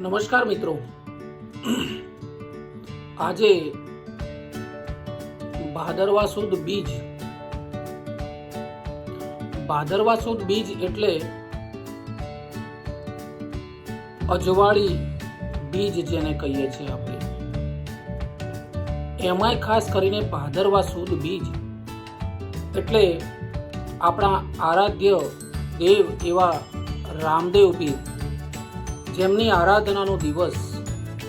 નમસ્કાર મિત્રો. આજે ભાદરવા સુદ બીજ. ભાદરવા સુદ બીજ એટલે અજવાળી બીજ જેને કહીએ છીએ આપણે. એમાંય ખાસ કરીને ભાદરવા સુદ બીજ એટલે આપણા આરાધ્ય દેવ એવા રામદેવ પીર જેમની આરાધનાનો દિવસ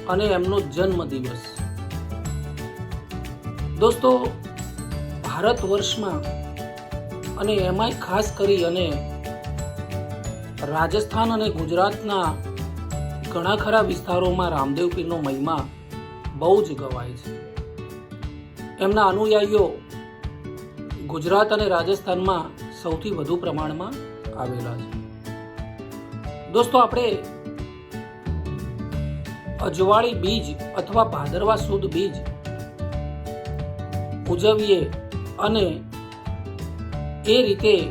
અને એમનો જન્મ દિવસ દોસ્તો, ભારત વર્ષમાં અને એમાંય ખાસ કરી અને રાજસ્થાન અને ગુજરાતના ઘણા ખરા વિસ્તારોમાં રામદેવ પીરનો મહિમા બહુ જ ગવાય છે. એમના અનુયાયીઓ ગુજરાત અને રાજસ્થાનમાં સૌથી વધુ પ્રમાણમાં આવેલા છે. દોસ્તો, આપણે અજવાળી બીજ અથવા ભાદરવા સુદ બીજ ઉજવીએ અને એ રીતે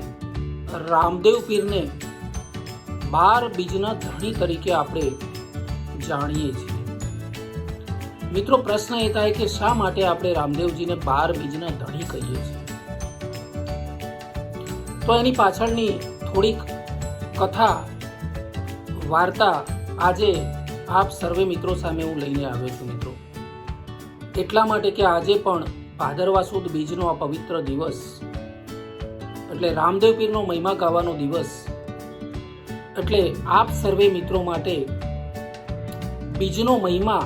રામદેવ પીરને બાર બીજના ધણી તરીકે આપણે જાણીએ છીએ. મિત્રો, પ્રશ્ન એ થાય કે શા માટે આપણે રામદેવજીને બાર બીજના ધણી કહીએ છીએ? તો એની પાછળની થોડીક કથા, વાર્તા આજે આપ સર્વે મિત્રો સામે હું લઈને આવ્યો છું મિત્રો. એટલા માટે કે આજે પણ ભાદરવા સુદ બીજનો આ પવિત્ર દિવસ, એટલે રામદેવ પીરનો મહિમા ગાવાનો દિવસ, એટલે આપ સર્વે મિત્રો માટે બીજનો મહિમા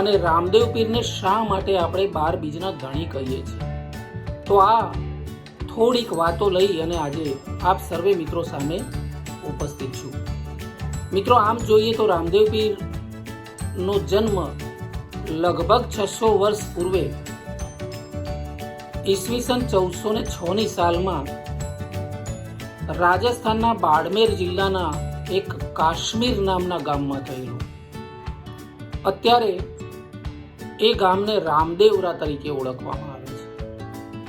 અને રામદેવ પીરને શા માટે આપણે બાર બીજના ધણી કહીએ છીએ. તો આ થોડીક વાતો લઈ અને આજે આપ સર્વે મિત્રો સામે ઉપસ્થિત છું. મિત્રો, આમ જોઈએ તો રામદેવ પીર નો જન્મ લગભગ છસો વર્ષ પૂર્વે ઈસવીસન ચૌદસો ને છ ની સાલમાં રાજસ્થાનના બાડમેર જિલ્લાના એક કાશ્મીર નામના ગામમાં થયેલું. અત્યારે એ ગામને રામદેવરા તરીકે ઓળખવામાં આવે છે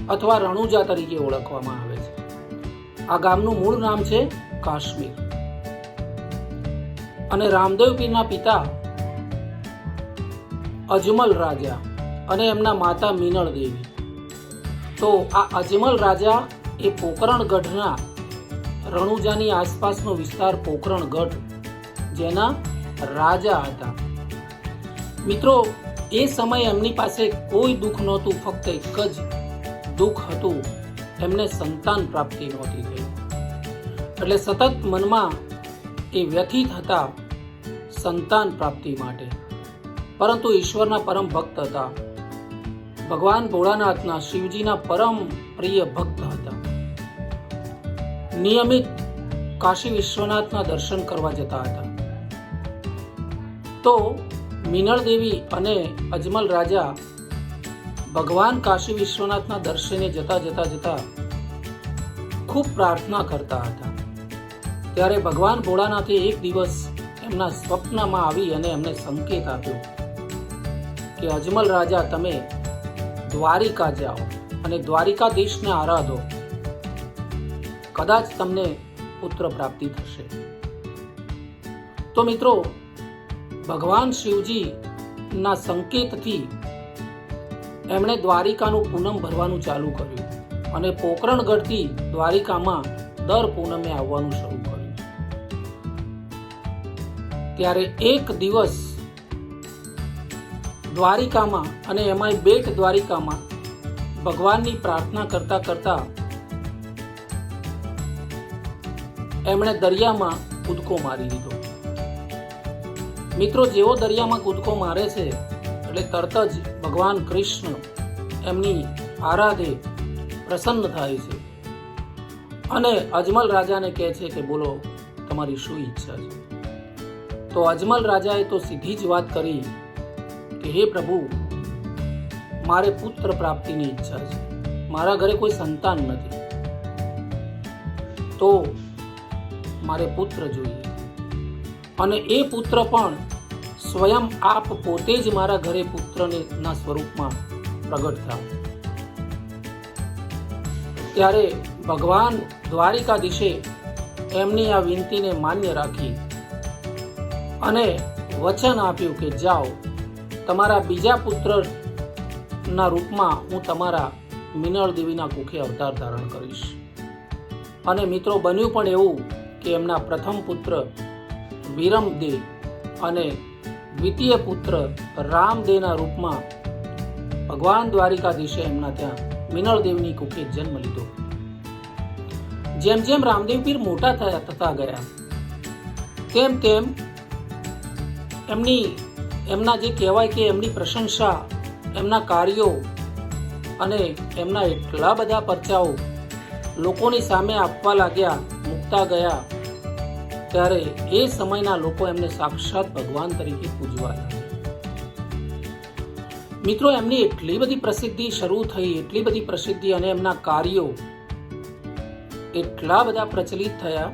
અથવા રણુજા તરીકે ઓળખવામાં આવે છે. આ ગામનું મૂળ નામ છે કાશ્મીર. અને રામદેવ પીરના પિતા અજમલ રાજા અને એમના માતા મીનળ દેવી. તો આ અજમલ રાજા એ પોકરણગઢના રણુજાની આસપાસનો વિસ્તાર પોકરણગઢ જેના રાજા હતા. મિત્રો, એ સમયે એમની પાસે કોઈ દુઃખ નહોતું, ફક્ત એક જ દુઃખ હતું. એમને સંતાન પ્રાપ્તિ નહોતી થઈ. એટલે સતત મનમાં એ વ્યથિત હતા સંતાન પ્રાપ્તિ માટે. પરંતુ ઈશ્વરના પરમ ભક્ત હતા. ભગવાન ભોળાનાથના શિવજીના પરમ પ્રિય ભક્ત હતા. નિયમિત કાશી વિશ્વનાથના દર્શન કરવા જતા હતા. તો મિનળ દેવી અને અજમલ રાજા ભગવાન કાશી વિશ્વનાથના દર્શને જતા જતા જતા ખૂબ પ્રાર્થના કરતા હતા. ત્યારે ભગવાન ભોળાનાથે એક દિવસ એમના સ્વપ્નમાં આવી અને એમને સંકેત આપ્યો કે, અજમલ રાજા, તમે દ્વારિકા જાઓ અને દ્વારિકાધીશને આરાધો. કદાચ તમને પુત્ર પ્રાપ્તિ થશે. તો મિત્રો, ભગવાન શિવજી ના સંકેતથી એમણે દ્વારિકાનું પૂનમ ભરવાનું ચાલુ કર્યું અને પોકરણગઢથી દ્વારિકામાં દર પૂનમે આવવાનું શરૂ ત્યારે એક દિવસ દ્વારિકામાં અને એમાંય બેટ દ્વારિકામાં ભગવાનની પ્રાર્થના કરતા કરતા એમણે દરિયામાં કૂદકો મારી દીધો મિત્રો, જેવો દરિયામાં કૂદકો મારે છે, એટલે તરત જ ભગવાન કૃષ્ણ એમની આરાધે પ્રસન્ન થાય છે. અને અજમલ રાજાને કહે છે કે, બોલો, તમારી શું ઈચ્છા છે? તો અજમલ રાજાએ તો સીધી જ વાત કરી કે, હે પ્રભુ, મારે પુત્ર પ્રાપ્તિની ઈચ્છા છે. મારા ઘરે કોઈ સંતાન નથી. તો મારે પુત્ર જોઈએ. અને એ પુત્ર પણ સ્વયં આપ પોતે જ મારા ઘરે પુત્રને ના સ્વરૂપમાં પ્રગટ થાવ. ત્યારે ભગવાન દ્વારિકાધીશે એમની આ વિનંતીને માન્ય રાખી અને વચન આપ્યું કે જાઓ, તમારા બીજા પુત્રના રૂપમાં હું તમારા મિનળ દેવીના કુખે અવતાર ધારણ કરીશ. અને મિત્રો, બન્યું પણ એવું કે એમના પ્રથમ પુત્ર વિરમદેવ અને દ્વિતીય પુત્ર રામદેવના રૂપમાં ભગવાન દ્વારિકાધીશે એમના ત્યાં મિનળદેવની કુખે જન્મ લીધો. જેમ જેમ રામદેવ પીર મોટા થયા, થતા ગયા, તેમ તેમ એમની, એમના જે કહેવાય કે એમની પ્રશંસા, એમના કાર્યો અને એમના એટલા બધા પરચાઓ લોકોની સામે આપવા લાગ્યા, મૂકતા ગયા, ત્યારે એ સમયના લોકો એમને સાક્ષાત ભગવાન તરીકે પૂજવા મિત્રો, એમની એટલી બધી પ્રસિદ્ધિ શરૂ થઈ, એટલી બધી પ્રસિદ્ધિ અને એમના કાર્યો એટલા બધા પ્રચલિત થયા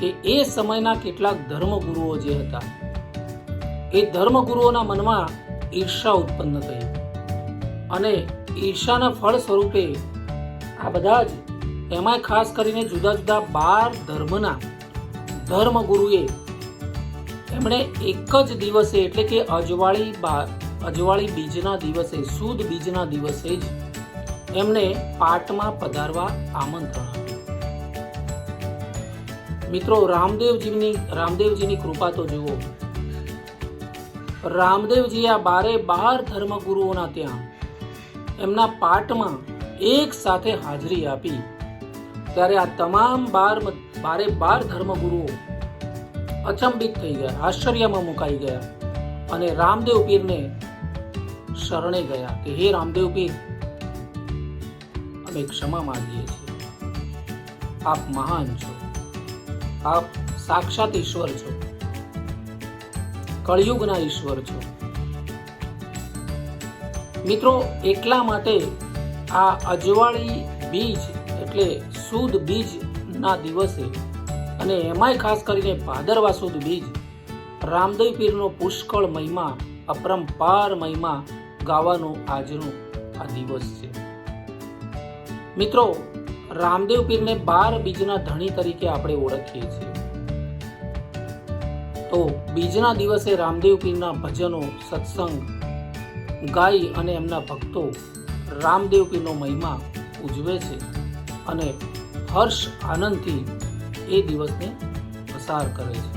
કે એ સમયના કેટલાક ધર્મગુરુઓ જે હતા એ ધર્મગુરુઓના મનમાં ઈર્ષા ઉત્પન્ન થઈ. અને ઈર્ષાના ફળ સ્વરૂપે આ બધા જ એમાંય ખાસ કરીને જુદા જુદા બાર ધર્મના ધર્મગુરુએ એમણે એક જ દિવસે, એટલે કે અજવાળી અજવાળી બીજના દિવસે, સુદ બીજના દિવસે જ એમને પાટમાં પધારવા આમંત્રણ મિત્રો, રામદેવજીની રામદેવજીની કૃપા તો જુઓ રામદેવજી આ બારે બાર ધર્મગુરુઓના ત્યાં એમના પાઠમાં એક સાથે હાજરી આપી. ત્યારે આ તમામ બાર બારે બાર ધર્મગુરુઓ અચંબિત થઈ ગયા, આશ્ચર્યમાં મુકાઈ ગયા અને રામદેવ પીરને શરણે ગયા કે, હે રામદેવ પીર, અમે ક્ષમા માંગીએ છીએ. આપ મહાન છો. આપ સાક્ષાત ઈશ્વર છો. કળિયુગના ઈશ્વર છો. મિત્રો, એટલા માટે આ અજવાળી બીજ એટલે સુદ બીજ ના દિવસે અને એમાંય ખાસ કરીને ભાદરવા સુદ બીજ રામદેવ પીરનો પુષ્કળ મહિમા, અપરંપાર મહિમા ગાવાનો આજનો આ દિવસ છે. મિત્રો, રામદેવ પીરને બાર બીજના ધણી તરીકે આપણે ઓળખીએ છીએ. તો બીજના દિવસે રામદેવ પીરના ભજનો, સત્સંગ, ગાઈ અને એમના ભક્તો રામદેવ પીરનો મહિમા ઉજવે છે અને હર્ષ આનંદથી એ દિવસને પસાર કરે છે.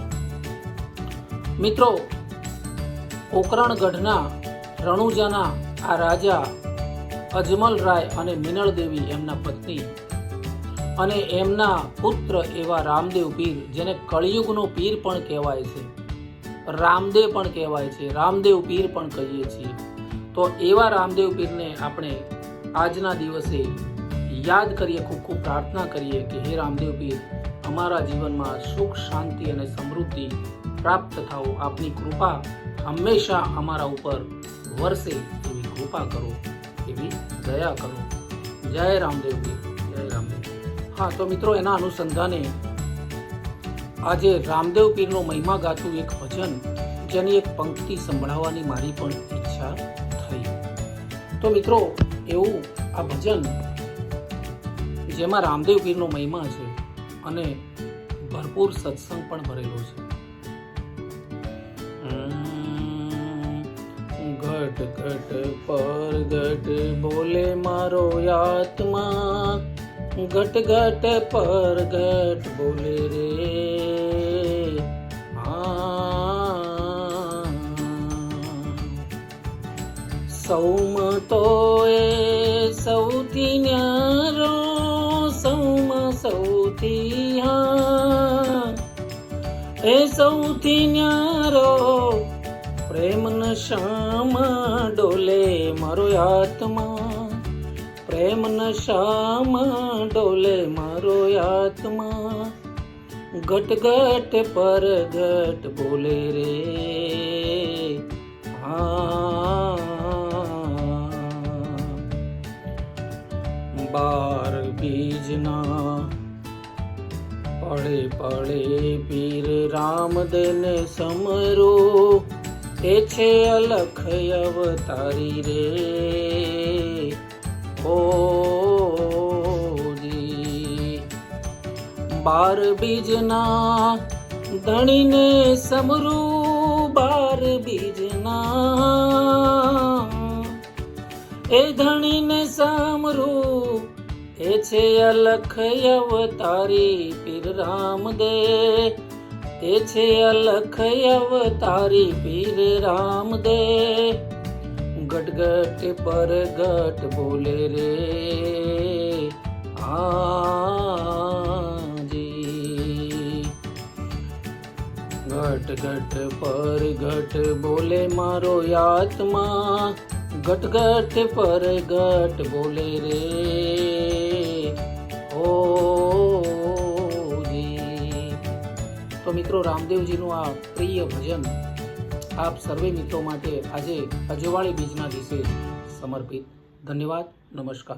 મિત્રો પોકરણગઢના રણુજાના આ રાજા અજમલ રાય અને મિનળ દેવી એમના પત્ની અને એમના પુત્ર એવા રામદેવ પીર, જેને કળિયુગનો પીર પણ કહેવાય છે. રામદેવ પણ કહેવાય છે. રામદેવ પીર પણ કહીએ છીએ. તો એવા રામદેવ પીરને આપણે આજના દિવસે યાદ કરીએ, ખૂબ ખૂબ પ્રાર્થના કરીએ કે હે રામદેવ પીર, અમારા જીવનમાં સુખ, શાંતિ અને સમૃદ્ધિ પ્રાપ્ત થાઓ. આપની કૃપા હંમેશા અમારા ઉપર વરસે એવી કૃપા કરો, એવી દયા કરો. જય રામદેવ પીર. જય રામદેવ. હા, તો મિત્રો, એના અનુસંધાને આજે રામદેવ પીરનો મહિમા ગાતું એક ભજન, જેની એક પંક્તિ સંભળાવવાની મારી પણ ઈચ્છા થઈ. તો મિત્રો, એવું આ ભજન, જેમાં રામદેવ પીરનો મહિમા છે અને ભરપૂર સત્સંગ પણ ભરેલો છે. ઘટ ઘટ પર ઘટ બોલે મારો આત્મા. ઘટ ઘટ પર ઘટ બોલે રે. સૌમ તો એ સૌથી ન્યારો, સૌમ સૌથી એ સૌથી ન્યારો પ્રેમ શામ ડોલે મારો આત્મા પ્રેમ નશામાં ડોલે મારો આત્મા. ઘટ ઘટ પર ઘટ બોલે રે. બાર બીજના પડે પડે પીર રામદેને સમરો. એ છે અલખ અવતારી રે. ઓ જી બાર બીજના ધણીને સમરું, બાર બીજના એ ધણીને સામરું. એ છે અલખ અવતારી પીર રામદે. એ છે અલખ અવતારી પીર રામદે. ગટગટ પર ગટ બોલે રે. આજી ઘટ ઘટ પર ઘટ બોલે મારો આત્મા ઘટ ઘટ પર ઘટ બોલે રે. ઓ તો મિત્રો રામદેવજીનું આ પ્રિય ભજન આપ સર્વે મિત્રો માટે આજે અજવાળી બીજના દિવસે સમર્પિત. ધન્યવાદ નમસ્કાર.